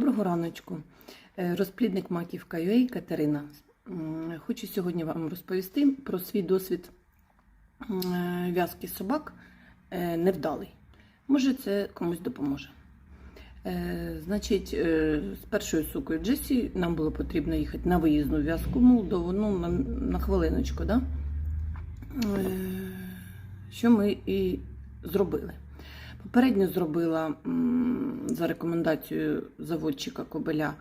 Доброго раночку. Е, Розплідник Маківка Юей Катерина. Хочу сьогодні вам розповісти про свій досвід е, в'язки собак е, невдалий. Може, це комусь допоможе. Значить, з першою сукою Джесі нам було потрібно їхати на виїзну в'язку Молдову, ну, на, хвилиночку, да? Що ми і зробили. Попередньо зробила за рекомендацією заводчика Кобеля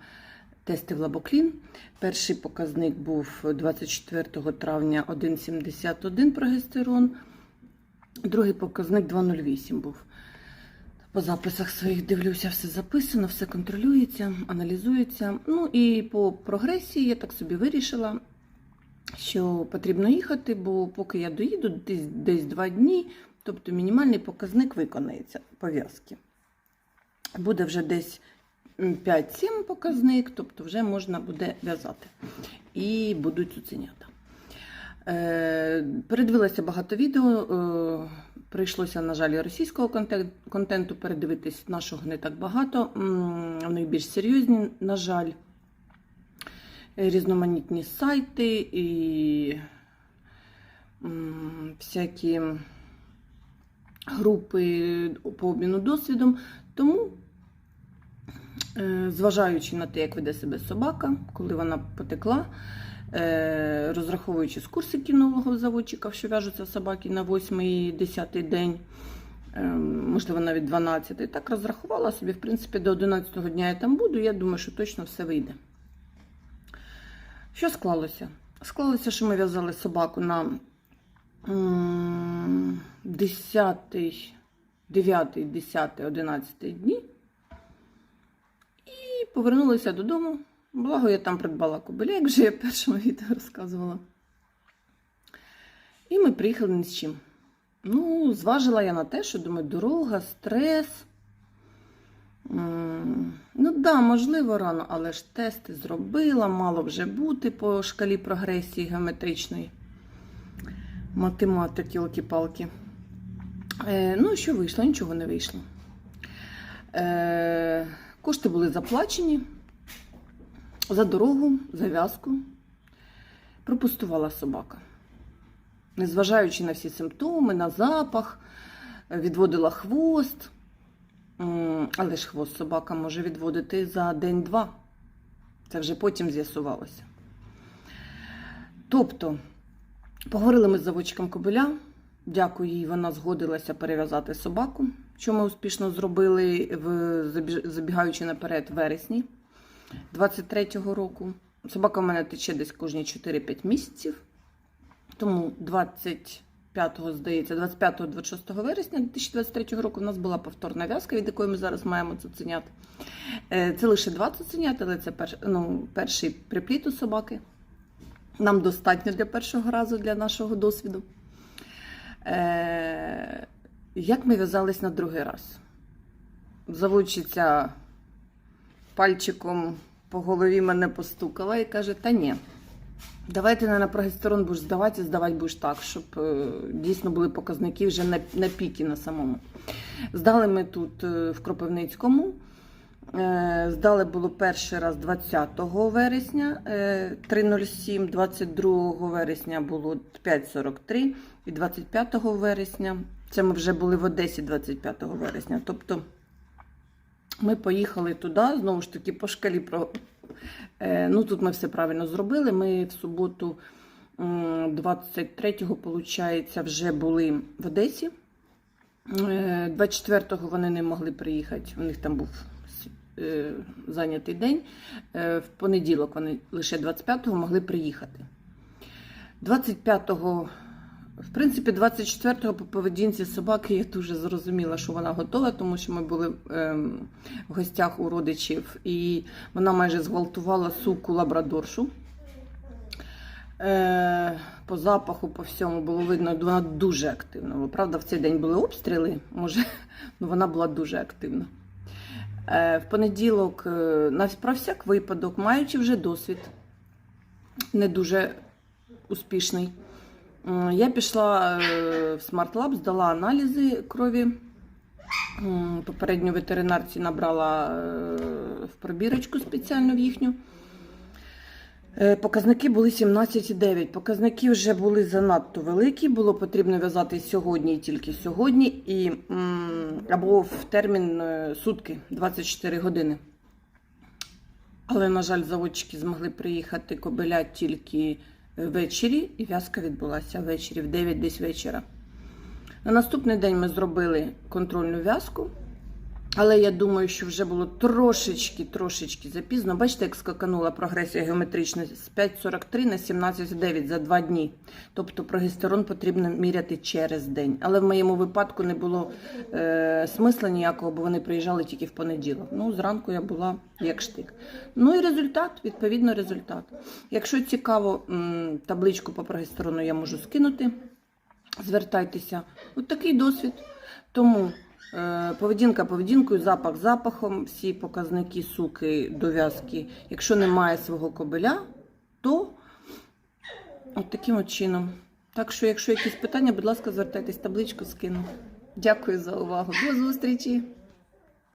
тести в Лабоклін. Перший показник був 24 травня 1,71 прогестерон, другий показник 2,08 був. По записах своїх дивлюся, все записано, все контролюється, аналізується. Ну і по прогресії я так собі вирішила, що потрібно їхати, бо поки я доїду, десь, десь два дні, тобто мінімальний показник виконається пов'язки. Буде вже десь 5-7 показник, тобто вже можна буде в'язати. І будуть цуценята. Е, передивилася багато відео. Е, прийшлося, на жаль, російського контенту передивитись, нашого не так багато. Вони більш серйозні, на жаль. Різноманітні сайти і всякі групи по обміну досвідом. Тому, е, зважаючи на те, як веде себе собака, коли вона потекла, е, розраховуючи з курсу кінолого заводчика, що в'яжуться собаки на 8-10 день, е, можливо, навіть 12, так розрахувала собі, в принципі, до 11 дня я там буду, я думаю, що точно все вийде. Що склалося? Склалося, що ми в'язали собаку на 10, 9, 10, 11 дні. І повернулися додому. Благо, я там придбала кобиля, як вже я в першому відео розказувала. І ми приїхали ні з чим. Ну, зважила я на те, що думаю, дорога, стрес. Ну так, да, можливо, рано, але ж тести зробила, мало вже бути по шкалі прогресії геометричної. Математики, палки Е, ну, що вийшло? Нічого не вийшло. Е, кошти були заплачені за дорогу, за в'язку. Пропустувала собака. Незважаючи на всі симптоми, на запах, відводила хвост. Але ж хвост собака може відводити за день-два. Це вже потім з'ясувалося. Тобто, поговорили ми з заводчиком Кобиля. Дякую їй, вона згодилася перев'язати собаку, що ми успішно зробили, в, забігаючи наперед, в вересні 23-го року. Собака в мене тече десь кожні 4-5 місяців. Тому 25, здається, 25-26 вересня 2023 року у нас була повторна в'язка, від якої ми зараз маємо цуценят. Е, Це лише два цуценят, але це перш, ну, перший припліт у собаки. Нам достатньо для першого разу для нашого досвіду. Е, Як ми в'язались на другий раз? Заводчиця пальчиком по голові мене постукала і каже: Та ні, давай ти не на прогестерон будеш здавати, здавати будеш так, щоб е, дійсно були показники вже на, на піки на самому. Здали ми тут е, в Кропивницькому. Е, Здали було перший раз 20 вересня е, 3.07, 22 вересня було 5.43 і 25 вересня. Це ми вже були в Одесі 25 вересня.Тобто ми поїхали туди, знову ж таки, по шкалі. Е, Ну, тут ми все правильно зробили. Ми в суботу 23-го, виходить, вже були в Одесі. Е, 24-го вони не могли приїхати, у них там був е, зайнятий день. Е, В понеділок вони лише 25-го могли приїхати. 25-го, в принципі, 24-го по поведінці собаки я дуже зрозуміла, що вона готова, тому що ми були ем, в гостях у родичів, і вона майже зґвалтувала суку лабрадоршу. Е, по запаху, по всьому було видно, вона дуже активна. Правда, в цей день були обстріли, може, ну вона була дуже активна. Е, в понеділок, е, на про всяк випадок, маючи вже досвід, не дуже успішний, я пішла е, в Smart Lab, здала аналізи крові. Попередню ветеринарці набрала в пробірочку спеціально в їхню. Е, Показники були 17,9. Показники вже були занадто великі. Було потрібно в'язати сьогодні і тільки сьогодні, і, або в термін е, сутки 24 години. Але, на жаль, заводчики змогли приїхати кобеля тільки ввечері, і в'язка відбулася ввечері, в 9 десь вечора. На наступний день ми зробили контрольну в'язку. Але я думаю, що вже було трошечки, трошечки запізно. Бачите, як скаканула прогресія геометрична з 5,43 на 17,9 за два дні. Тобто прогестерон потрібно міряти через день. Але в моєму випадку не було е, смисла ніякого, бо вони приїжджали тільки в понеділок. Ну, зранку я була як штик. Ну і результат, відповідно, результат. Якщо цікаво, табличку по прогестерону я можу скинути. Звертайтеся. От такий досвід. Тому поведінка поведінкою, запах запахом, всі показники суки дов'язки. Якщо немає свого кобеля, то от таким от чином. Так що, якщо якісь питання, будь ласка, звертайтесь, табличку скину. Дякую за увагу. До зустрічі!